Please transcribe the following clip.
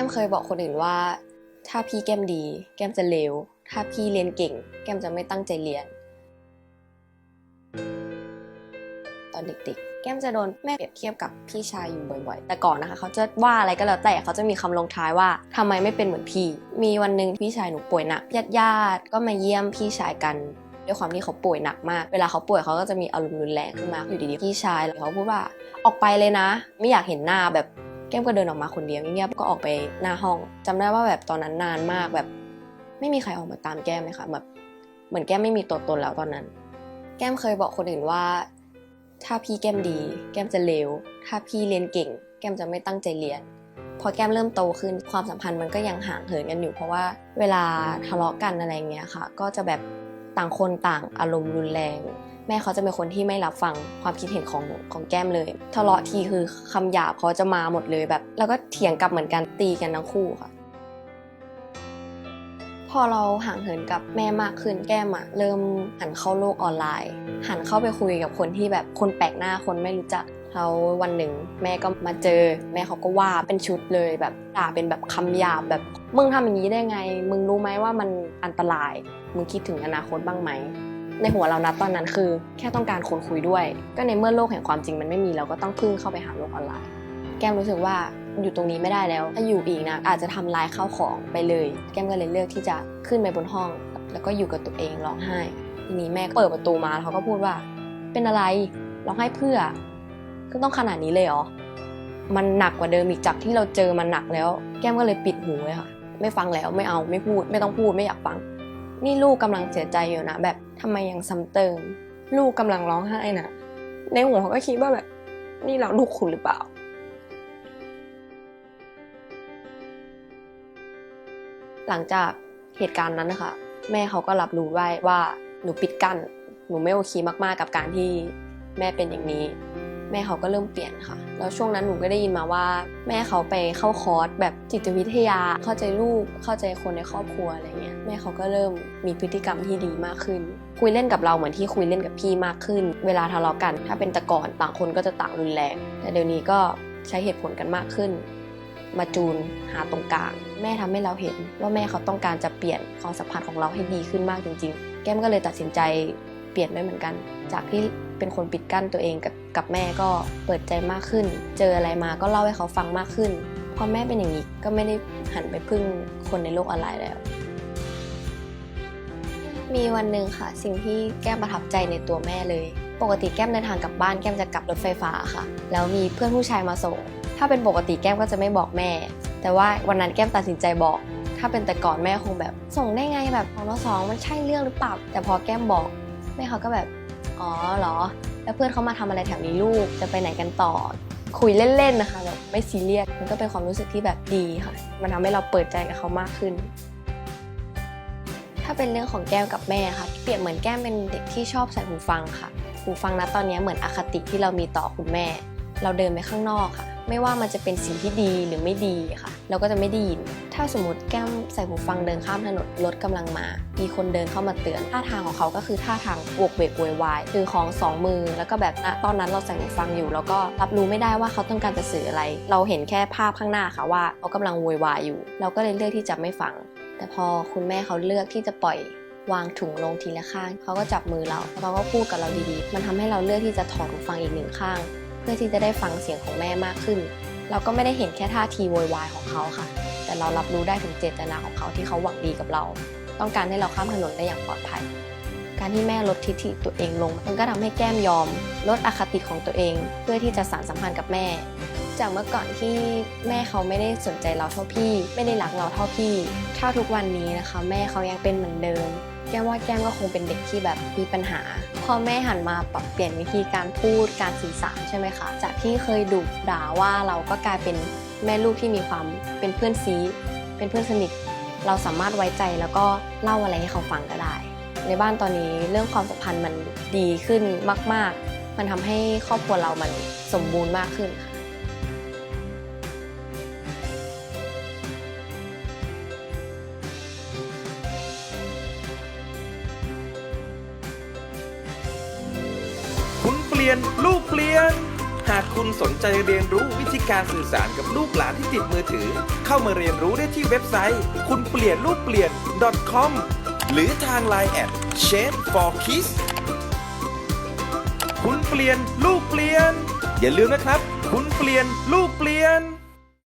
ก้มเคยบอกคนอื่นว่า ถ้าพี่แก้มดี แก้มจะเลว ถ้าพี่เรียนเก่ง แก้มจะไม่ตั้งใจเรียน ตอนเด็กๆ แก้มจะโดนแม่เปรียบเทียบกับพี่ชายอยู่บ่อยๆ แต่ก่อนนะคะ เขาจะว่าอะไรก็แล้วแต่เขาจะมีคำลงท้ายว่าทำไมไม่เป็นเหมือนพี่ มีวันหนึ่งพี่ชายหนูป่วยหนักญาติๆก็มาเยี่ยมพี่ชายกันด้วยความที่เขาป่วยหนักมาก เวลาเขาป่วยเขาก็จะมีอารมณ์รุนแรงขึ้นมา อยู่ดีๆ พี่ชายเขาพูดว่า ออกไปเลยนะ ไม่อยากเห็นหน้าแบบ แก้มก็เดินออกมาคนเดียวเงียบๆก็ออกไปหน้าห้องจำได้ว่าแบบตอนนั้นนานมากแบบ ไม่มีใครออกมาตามแก้มเลยค่ะแบบเหมือนแก้มไม่มีตัวตนแล้วตอนนั้น แก้มเคยบอกคนอื่นว่า ถ้าพี่แก้มดี แก้มจะเลวถ้าพี่เรียนเก่ง แก้มจะไม่ตั้งใจเรียน พอแก้มเริ่มโตขึ้นความสัมพันธ์มันก็ยังห่างเหินกันอยู่ เพราะว่าเวลาทะเลาะกันอะไรเงี้ยค่ะ ก็จะแบบต่างคนต่างอารมณ์รุนแรง แม่เขาจะเป็นคนที่ไม่รับฟังความคิดเห็นของของแก้มเลยทะเลาะทีคือคำหยาบเขาจะมาหมดเลยแบบ แล้วก็เถียงกลับเหมือนกันตีกันทั้งคู่ค่ะ พอเราห่างเหินกับแม่มากขึ้นแก้มอะเริ่มหันเข้าโลกออนไลน์ หันเข้าไปคุยกับคนที่แบบคนแปลกหน้าคนไม่รู้จักแล้ววันหนึ่งแม่ก็มาเจอ แม่เขาก็ว่าเป็นชุดเลยแบบด่าเป็นแบบคำหยาบแบบมึงทำอย่างนี้ได้ไง มึงรู้ไหมว่ามันอันตราย มึงคิดถึงอนาคตบ้างไหม ในหัวเรานะตอนนั้นคือ แค่ต้องการคนคุยด้วย ก็ในเมื่อโลกแห่งความจริงมันไม่มีเราก็ต้องพึ่งเข้าไปหาโลกออนไลน์ แก้มรู้สึกว่าอยู่ตรงนี้ไม่ได้แล้ว ถ้าอยู่อีกนะอาจจะทำลายข้าวของไปเลย แก้มก็เลยเลือกที่จะขึ้นไปบนห้อง แล้วก็อยู่กับตัวเองร้องไห้ทีนี้แม่เปิดประตูมาแล้วเขาก็พูดว่า เป็นอะไรร้องไห้เพื่อก็ต้องขนาดนี้เลยเหรอมันหนักกว่าเดิมอีกจากที่เราเจอมันหนักแล้ว แก้มก็เลยปิดหูเลยค่ะ ไม่ฟังแล้วไม่เอาไม่พูดไม่ต้องพูดไม่อยากฟัง นี่ลูกกำลังเสียใจอยู่นะ แบบทำไมยังซ้ำเติม ลูกกำลังร้องไห้นะในหัวเขาก็คิดว่าแบบ นี่เราลูกคุณหรือเปล่า หลังจากเหตุการณ์นั้นนะคะแม่เขาก็รับรู้ไว้ว่าหนูปิดกั้น หนูไม่โอเคมากๆกับการที่แม่เป็นอย่างนี้ แม่เขาก็เริ่มเปลี่ยนค่ะ แล้วช่วงนั้นหนูก็ได้ยินมาว่า แม่เขาไปเข้าคอร์สแบบจิตวิทยา เข้าใจลูก เข้าใจคนในครอบครัวอะไรเงี้ย แม่เขาก็เริ่มมีพฤติกรรมที่ดีมากขึ้น คุยเล่นกับเราเหมือนที่คุยเล่นกับพี่มากขึ้น เวลาทะเลาะกัน ถ้าเป็นแต่ก่อนต่างคนก็จะต่างรุนแรง แต่เดี๋ยวนี้ก็ใช้เหตุผลกันมากขึ้น มาจูนหาตรงกลาง แม่ทำให้เราเห็นว่าแม่เขาต้องการจะเปลี่ยนความสัมพันธ์ของเราให้ดีขึ้นมากจริง ๆ แก้มก็เลยตัดสินใจ เปลี่ยนด้เหมือนกัน จากที่เป็นคนปิดกั้นตัวเองกับกับแม่ก็เปิดใจมากขึ้น เจออะไรมาก็เล่าให้เขาฟังมากขึ้นพอแม่เป็นอย่างนี้ก็ไม่ได้หันไปพึ่งคนในโลกออนไลน์แล้ว มีวันหนึ่งค่ะ สิ่งที่แก้มประทับใจในตัวแม่เลย ปกติแก้มเดินทางกลับบ้านแก้มจะกลับรถไฟฟ้าค่ะ แล้วมีเพื่อนผู้ชายมาส่ง ถ้าเป็นปกติแก้มก็จะไม่บอกแม่ แต่ว่าวันนั้นแก้มตัดสินใจบอกถ้าเป็นแต่ก่อนแม่คงแบบ ส่งได้ไงแบบสองต่อสองมันใช่เรื่องหรือเปล่า แต่พอแก้มบอก แม่เขาก็แบบอ๋อเหรอ แล้วเพื่อนเขามาทำอะไรแถวนี้ลูกจะไปไหนกันต่อ คุยเล่นๆนะคะแบบไม่ซีเรียสมันก็เป็นความรู้สึกที่แบบดีค่ะ มันทำให้เราเปิดใจกับเขามากขึ้น ถ้าเป็นเรื่องของแก้มกับแม่ค่ะเปรียบเหมือนแก้มเป็นเด็กที่ชอบใส่หูฟังค่ะหูฟังนะตอนนี้เหมือนอคติที่เรามีต่อคุณแม่ เราเดินไปข้างนอกค่ะ ไม่ว่ามันจะเป็นสิ่งที่ดีหรือไม่ดีค่ะ เราก็จะไม่ได้ยิน ถ้าสมมติแก้มใส่หูฟังเดินข้ามถนนรถกำลังมา มีคนเดินเข้ามาเตือน ท่าทางของเขาก็คือท่าทางโวกเวกโวยวายคือของสองมือ แล้วก็แบบณตอนนั้นเราใส่หูฟังอยู่ แล้วก็รับรู้ไม่ได้ว่าเขาต้องการจะสื่ออะไร เราเห็นแค่ภาพข้างหน้าค่ะว่าเขากำลังโวยวายอยู่ เราก็เลยเลือกที่จะไม่ฟัง แต่พอคุณแม่เขาเลือกที่จะปล่อยวางถุงลงทีละข้าง เขาก็จับมือเราแล้วเขาก็พูดกับเราดีๆ มันทำให้เราเลือกที่จะถอดหูฟังอีกหนึ่งข้าง เพื่อที่จะได้ฟังเสียงของแม่มากขึ้น เราก็ไม่ได้เห็นแค่ท่าทีโวยวายของเขาค่ะ แต่เรารับรู้ได้ถึงเจตนาของเขาที่เขาหวังดีกับเรา ต้องการให้เราข้ามถนนได้อย่างปลอดภัย การที่แม่ลดทิฐิตัวเองลง มันก็ทำให้แก้มยอม ลดอคติของตัวเอง เพื่อที่จะสานสัมพันธ์กับแม่ จากเมื่อก่อนที่แม่เขาไม่ได้สนใจเราเท่าพี่ ไม่ได้รักเราเท่าพี่ถ้าทุกวันนี้นะคะ แม่เขายังเป็นเหมือนเดิม แก้มว่าแก้มก็คงเป็นเด็กที่แบบมีปัญหาพ่อแม่หันมาปรับเปลี่ยนวิธีการพูดการสื่อสารใช่ไหมคะ จากที่เคยดุด่าว่าเราก็กลายเป็นแม่ลูกที่มีความเป็นเพื่อนซีเป็นเพื่อนสนิท เราสามารถไว้ใจแล้วก็เล่าอะไรให้เขาฟังก็ได้ ในบ้านตอนนี้เรื่องความสัมพันธ์มันดีขึ้นมาก ๆ มันทำให้ครอบครัวเรามันสมบูรณ์มากขึ้นค่ะ ยน ลูกเปลี่ยน หากคุณสนใจเรียนรู้วิธีการสื่อสารกับลูกหลานที่ติดมือถือ เข้ามาเรียนรู้ได้ที่เว็บไซต์ คุณเปลี่ยนลูกเปลี่ยน .com หรือทาง Line แอด Shape for Kids คุณเปลี่ยนลูกเปลี่ยน อย่าลืมนะครับ คุณเปลี่ยนลูกเปลี่ยน